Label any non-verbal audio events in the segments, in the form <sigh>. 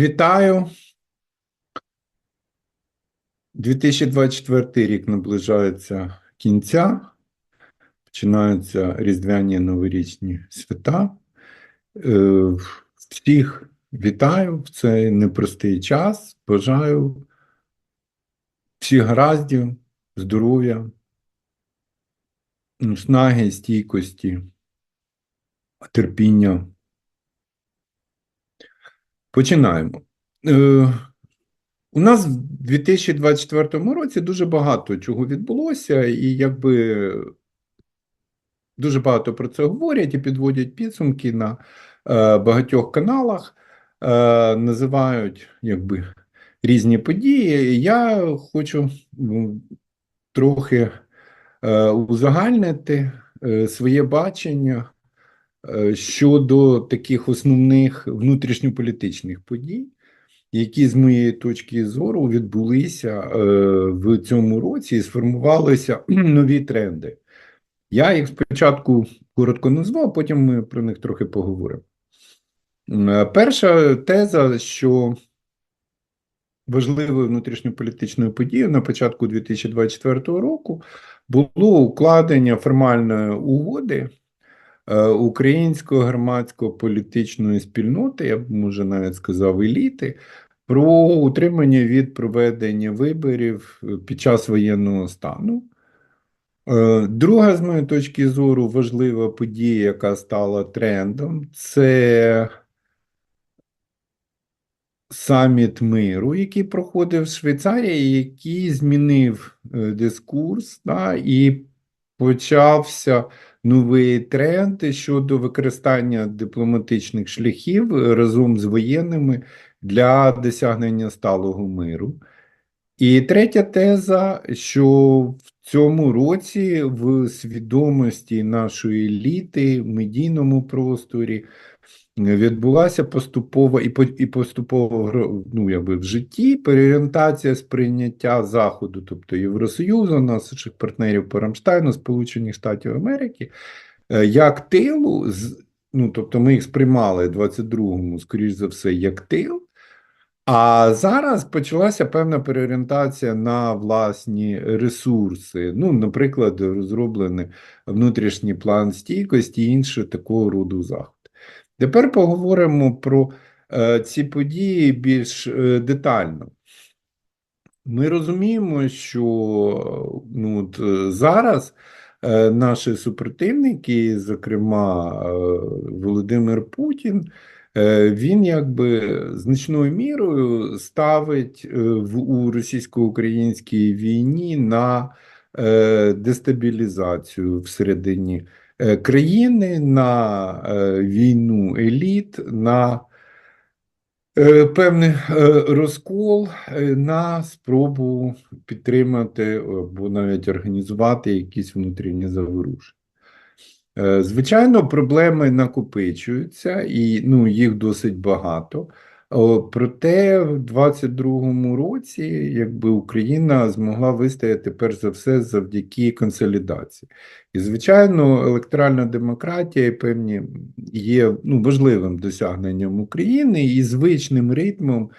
Вітаю. 2024 рік наближається кінця. Починаються різдвяні новорічні свята. Е, Всіх вітаю в цей непростий час. Бажаю всіх гараздів, здоров'я, снаги, стійкості, терпіння. Починаємо. Е, У нас в 2024 році дуже багато чого відбулося, і якби дуже багато про це говорять і підводять підсумки на е, багатьох каналах, е, називають якби різні події. Я хочу трохи е, узагальнити е, своє бачення щодо таких основних внутрішньополітичних подій, які з моєї точки зору відбулися е, в цьому році і сформувалися <clears throat> нові тренди. Я їх спочатку коротко назвав, потім ми про них трохи поговоримо. Е, Перша теза, що важливою внутрішньополітичною подією на початку 2024 року було укладення формальної угоди е, української громадської політичної спільноти, я б може навіть сказав, еліти, про утримання від проведення виборів е, під час воєнного стану. Е, Друга, з моєї точки зору, важлива подія, яка стала трендом, це саміт миру, який проходив в Швейцарії, який змінив е, дискурс, да, і почався новий тренд щодо використання дипломатичних шляхів е, разом з воєнними для досягнення сталого миру. І третя теза, що в цьому році в свідомості нашої еліти, в медійному просторі відбулася поступова і і поступово ну, якби в житті переорієнтація сприйняття Заходу, тобто Євросоюзу, наших партнерів по Рамштайну, Сполучених Штатів Америки, е, як тилу, ну, тобто ми їх сприймали в 22-му, скоріш за все, як тил, а зараз почалася певна переорієнтація на власні ресурси. Ну, наприклад, розроблений внутрішній план стійкості і інші такого роду заходи. Тепер поговоримо про е, ці події більш е, детально. Ми розуміємо, що ну, от, е, зараз е, наші супротивники, зокрема е, Володимир Путін, е, він якби значною мірою ставить е, в у російсько-українській війні на е, дестабілізацію всередині країни, на е, війну еліт, на Е, Певний е, розкол е, на спробу підтримати або навіть організувати якісь внутрішні заворушення. Е, Звичайно, проблеми накопичуються, і ну, їх досить багато. Проте в 22-му році якби Україна змогла вистояти перш за все завдяки консолідації. І, звичайно, електоральна демократія певні є ну, важливим досягненням України і звичним ритмом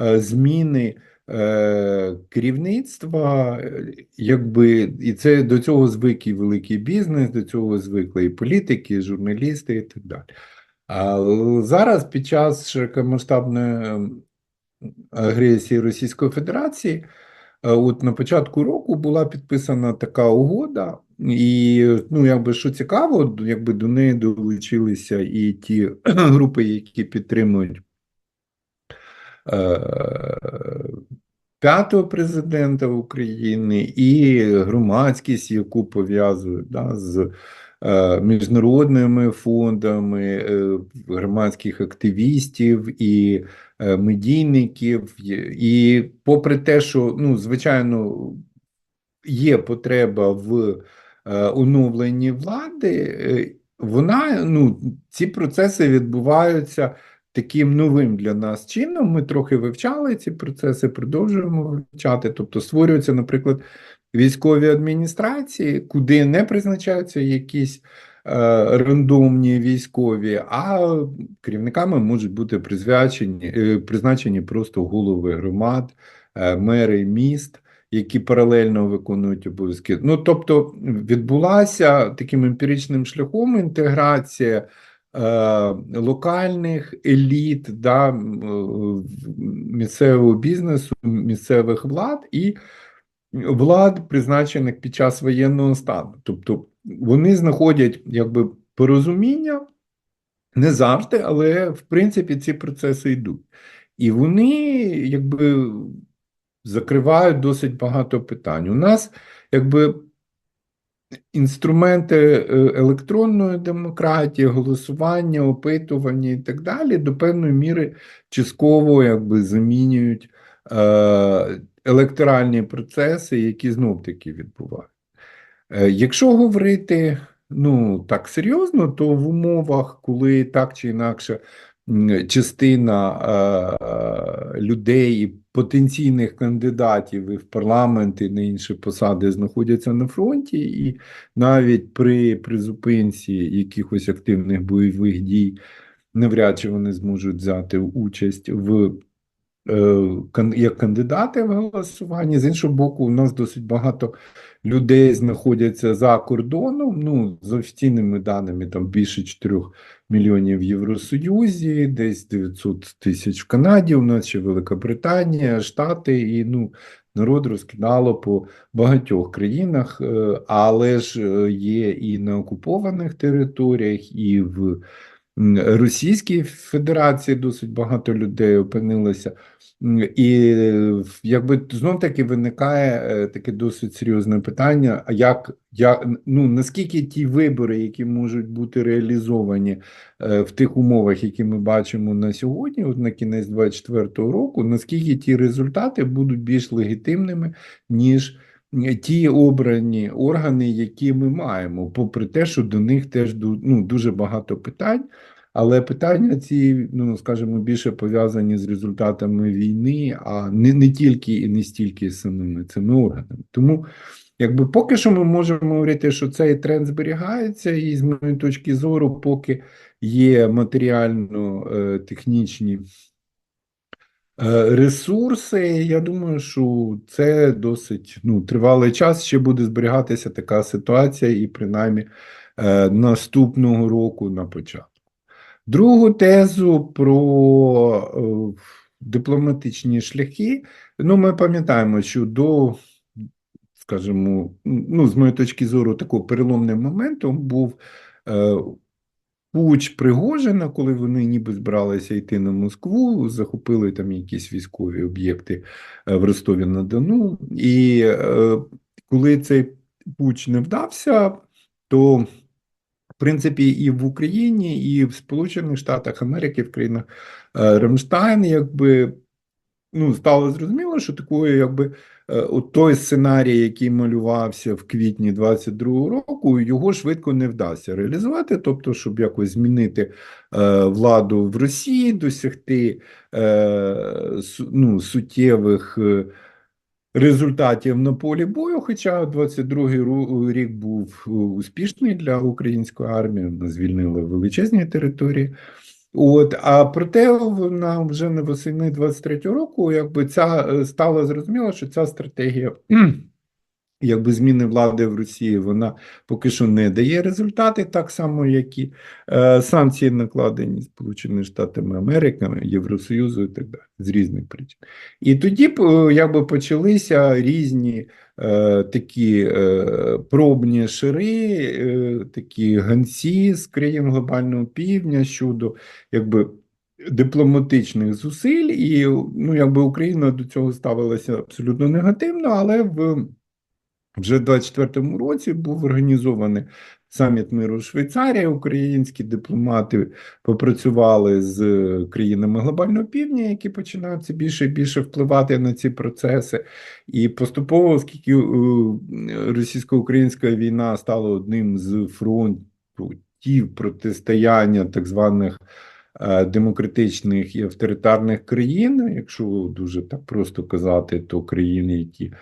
е, зміни е, керівництва, е, якби, і це до цього звик і великий бізнес, до цього звикли і політики, і журналісти, і так далі. Зараз під час широкомасштабної агресії Російської Федерації, е, от на початку року була підписана така угода, і ну, якби що цікаво, якби до неї долучилися і ті <clears throat> групи, які підтримують е, п'ятого президента України, і громадськість, яку пов'язують да, з міжнародними фондами, е, громадських активістів і е, медійників. І попри те, що ну, звичайно є потреба в е, оновленні влади, е, вона ну, ці процеси відбуваються таким новим для нас чином. Ми трохи вивчали ці процеси, продовжуємо вивчати. Тобто створюються, наприклад, військові адміністрації, куди не призначаються якісь рандомні військові, а керівниками можуть бути призначені, е, призначені просто голови громад, е, мери міст. Які паралельно виконують обов'язки. Ну, тобто відбулася таким емпіричним шляхом інтеграція Е, локальних еліт, да, е, місцевого бізнесу, місцевих влад і влад, призначених під час воєнного стану. Тобто вони знаходять якби порозуміння не завжди, але в принципі ці процеси йдуть. І вони якби закривають досить багато питань. У нас якби інструменти е, електронної демократії, голосування, опитування і так далі до певної міри частково якби замінюють е, електоральні процеси, які знов таки відбувають. Е, якщо говорити ну так серйозно, то в умовах, коли так чи інакше частина е, людей і потенційних кандидатів і в парламент і на інші посади знаходяться на фронті, і навіть при призупинці якихось активних бойових дій навряд чи вони зможуть взяти участь в як кандидати в голосуванні. З іншого боку, у нас досить багато людей знаходяться за кордоном. Ну, з офіційними даними, там більше 4 мільйонів в Євросоюзі, десь 900 тисяч в Канаді. У нас ще Велика Британія, Штати і ну. Народ розкидало по багатьох країнах, е, але ж е, є і на окупованих територіях, і в Російській Федерації досить багато людей опинилося. І якби знов таки виникає е, таке досить серйозне питання: а як як ну наскільки ті вибори, які можуть бути реалізовані е, в тих умовах, які ми бачимо на сьогодні, от на кінець 24-го року, наскільки ті результати будуть більш легітимними, ніж ті обрані органи, які ми маємо, попри те, що до них теж ну, дуже багато питань. Але питання ці, ну скажімо, більше пов'язані з результатами війни, а не не тільки і не стільки з самими цими органами. Тому, якби поки що ми можемо говорити, що цей тренд зберігається, і з моєї точки зору, поки є матеріально-технічні е, ресурси, я думаю, що це досить ну, тривалий час ще буде зберігатися така ситуація, і принаймні е, наступного року на початку. Другу тезу про е, дипломатичні шляхи. Ну, ми пам'ятаємо, що до, скажімо, ну, з моєї точки зору, такого переломним моментом був е, пуч Пригожина, коли вони ніби збиралися йти на Москву, захопили там якісь військові об'єкти е, в Ростові на Дону. І е, коли цей пуч не вдався, то в принципі, і в Україні, і в Сполучених Штатах Америки, в країнах е, Рамштайн, якби ну, стало зрозуміло, що такою, якби е, той сценарій, який малювався в квітні 22-го року, його швидко не вдасться реалізувати, тобто, щоб якось змінити е, владу в Росії, досягти е, ну, суттєвих. Результатів на полі бою. Хоча 22-й рік був успішний для української армії, вона звільнила величезні території. От, а проте вона вже не восени 23-го року, якби ця е, стало зрозуміло, що ця стратегія якби зміни влади в Росії вона поки що не дає результати, так само, як і е, санкції накладені Сполученими Штатами Америки, Євросоюзу і так далі, з різних причин. І тоді е, якби почалися різні е, такі е, пробні шири, е, такі ганці з країн глобального півдня щодо якби. Дипломатичних зусиль, і ну, якби Україна до цього ставилася абсолютно негативно, але в вже в 24-му році був організований саміт миру Швейцарія. Українські дипломати попрацювали з країнами глобального півдня, які починають більше і більше впливати на ці процеси. І поступово, оскільки е, російсько-українська війна стала одним з фронтів протистояння так званих. Е, демократичних і авторитарних країн, якщо дуже так просто казати, то країни, які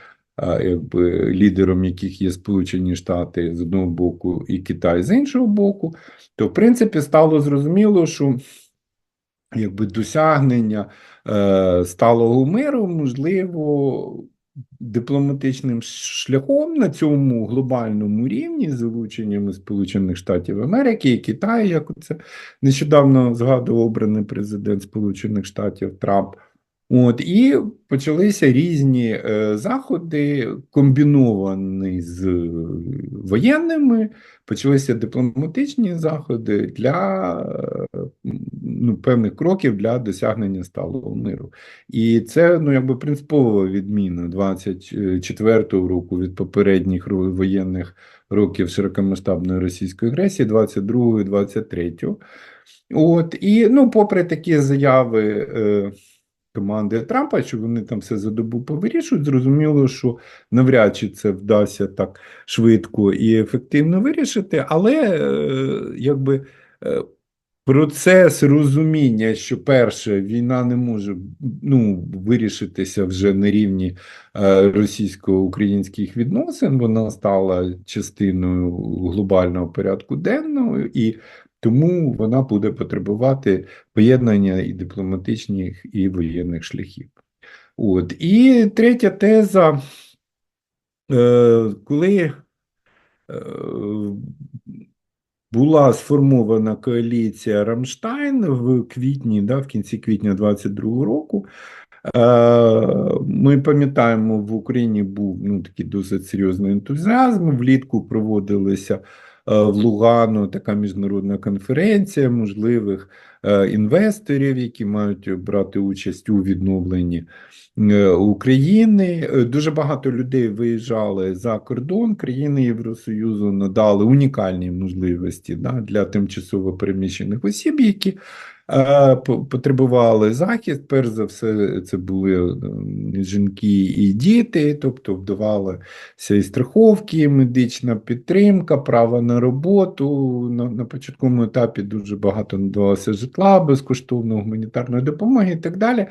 лідером яких є Сполучені Штати з одного боку і Китай з іншого боку, то в принципі стало зрозуміло, що якби досягнення е, сталого миру можливо дипломатичним шляхом на цьому глобальному рівні з залученням Сполучених Штатів Америки і Китаю, як це нещодавно згадував обраний президент Сполучених Штатів Трамп. От і почалися різні е, заходи, комбіновані з воєнними, почалися дипломатичні заходи для ну, певних кроків для досягнення сталого миру. І це ну, якби принципова відміна 24-го року від попередніх воєнних років широкомасштабної російської агресії, 22-го і 23-го. От, і ну, попри такі заяви. Е, команди Трампа, що вони там все за добу повирішують. Зрозуміло, що навряд чи це вдасться так швидко і ефективно вирішити, але е, якби. Е, процес розуміння, що перше, війна не може ну, вирішитися вже на рівні е, російсько-українських відносин, вона стала частиною глобального порядку денного, і тому вона буде потребувати поєднання і дипломатичних, і воєнних шляхів. От. І третя теза, е, коли е, була сформована коаліція Рамштайн в квітні, да, в кінці квітня 22 року, е, ми пам'ятаємо, в Україні був ну, такий досить серйозний ентузіазм. Влітку проводилися в Лугану така міжнародна конференція можливих е, інвесторів, які мають брати участь у відновленні е, України. Дуже багато людей виїжджали за кордон. Країни Євросоюзу надали унікальні можливості да, для тимчасово переміщених осіб, які потребували захист. Перш за все, це були жінки і діти, тобто вдавалися і страховки, медична підтримка, право на роботу. На, на початковому етапі дуже багато надавалося житла, безкоштовної гуманітарної допомоги і так далі.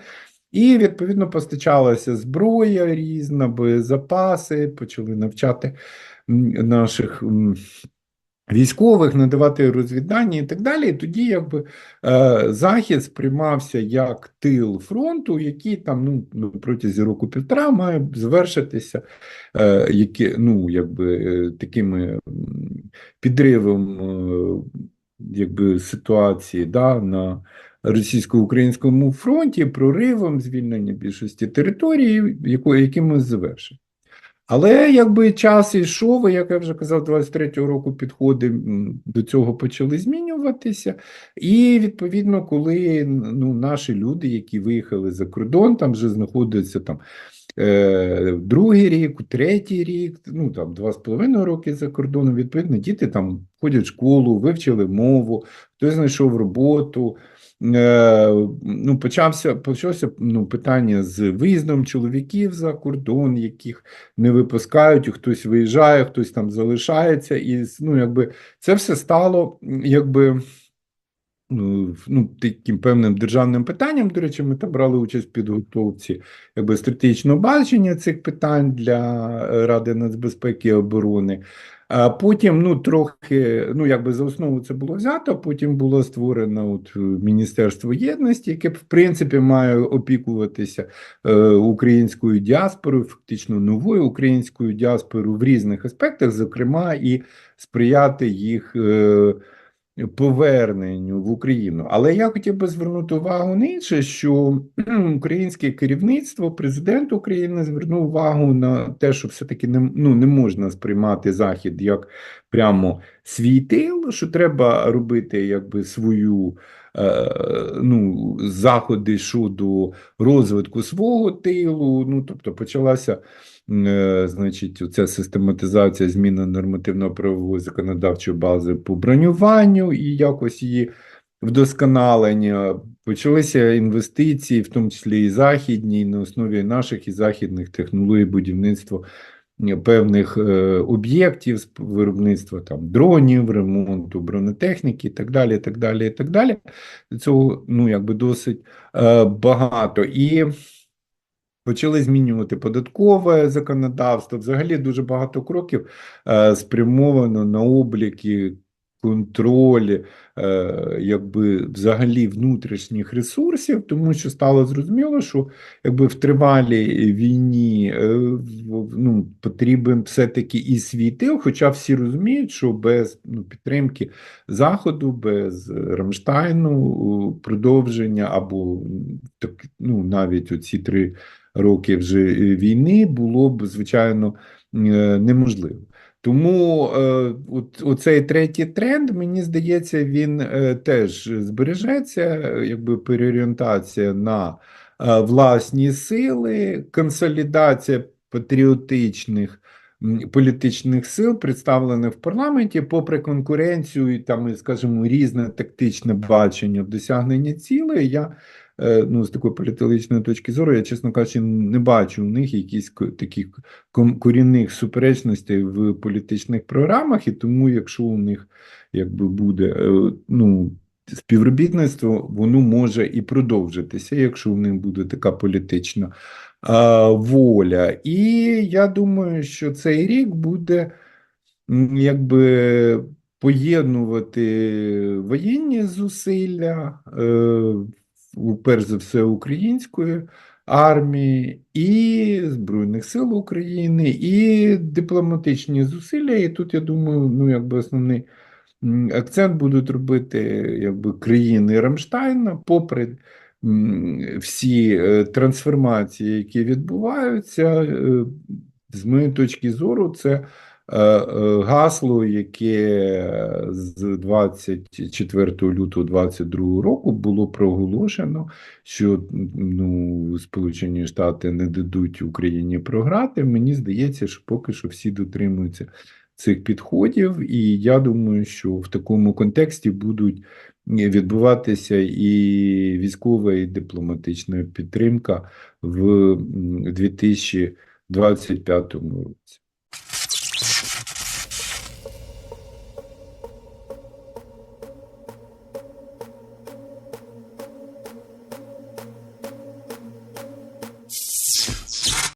І, відповідно, постачалася зброя різна, боєзапаси, почали навчати наших військових, надавати розвіддані і так далі. І тоді якби е, захід сприймався як тил фронту, який там ну, протязі року півтора має завершитися е, які, ну, якби, е, такими підривом е, якби, ситуації да, на російсько-українському фронті, проривом звільнення більшості території, якими завершить. Але якби час йшов, як я вже казав, 23-го року підходи до цього почали змінюватися. І відповідно, коли ну, наші люди, які виїхали за кордон, там вже знаходяться там другий рік, третій рік, ну там два з половиною роки за кордоном, відповідно, діти там ходять в школу, вивчили мову, хтось знайшов роботу. Е, ну, почався почалося ну, питання з виїздом чоловіків за кордон, яких не випускають, хтось виїжджає, хтось там залишається, і ну, якби це все стало якби. Ну, ну, таким певним державним питанням, до речі, ми там брали участь в підготовці якби, стратегічного бачення цих питань для Ради нацбезпеки і оборони. А потім, ну, трохи, ну, якби за основу це було взято, потім було створено от Міністерство єдності, яке, в принципі, має опікуватися е, українською діаспорою, фактично новою українською діаспорою в різних аспектах, зокрема, і сприяти їх. Е, поверненню в Україну. Але я хотів би звернути увагу на інше, що українське керівництво, президент України звернув увагу на те, що все-таки не ну, не можна сприймати Захід як прямо свій тил, що треба робити якби свою. Е, ну, заходи щодо розвитку свого тилу, ну тобто почалася значить, ця систематизація зміни нормативно-правової законодавчої бази по бронюванню і якось її вдосконалення. Почалися інвестиції, в тому числі і західні, і на основі наших і західних технологій будівництва е, певних е, об'єктів виробництва там дронів, ремонту бронетехніки і так далі. так далі, і так далі. Цього ну, якби досить е, багато. І Почали змінювати податкове законодавство. Взагалі дуже багато кроків е, спрямовано на обліки, контролі, е, якби взагалі внутрішніх ресурсів, тому що стало зрозуміло, що якби в тривалій війні е, ну, потрібен все-таки і свій хоча всі розуміють, що без ну, підтримки Заходу, без Рамштайну, продовження або так, ну, навіть оці три роки вже е, війни було б, звичайно, е, неможливо. Тому е, оцей третій тренд, мені здається, він теж збережеться, якби переорієнтація на власні сили, консолідація патріотичних політичних сил, представлених в парламенті, попри конкуренцію і там, скажімо, різне тактичне бачення в досягненні цілей. Я ну, з такої політичної точки зору, я, чесно кажучи, не бачу у них якісь таких корінних суперечностей в політичних програмах, і тому, якщо у них якби буде е, ну, співробітництво, воно може і продовжитися, якщо в них буде така політична а, воля. І я думаю, що цей рік буде якби поєднувати воєнні зусилля, е, перш за все, української армії і Збройних сил України, і дипломатичні зусилля. І тут, я думаю, ну, якби основний акцент будуть робити якби країни Рамштайна, попри всі е, трансформації, які відбуваються, е, з моєї точки зору, це гасло, яке з 24 лютого 2022 року було проголошено, що ну, Сполучені Штати не дадуть Україні програти. Мені здається, що поки що всі дотримуються цих підходів, і я думаю, що в такому контексті будуть відбуватися і військова, і дипломатична підтримка в м, 2025 році.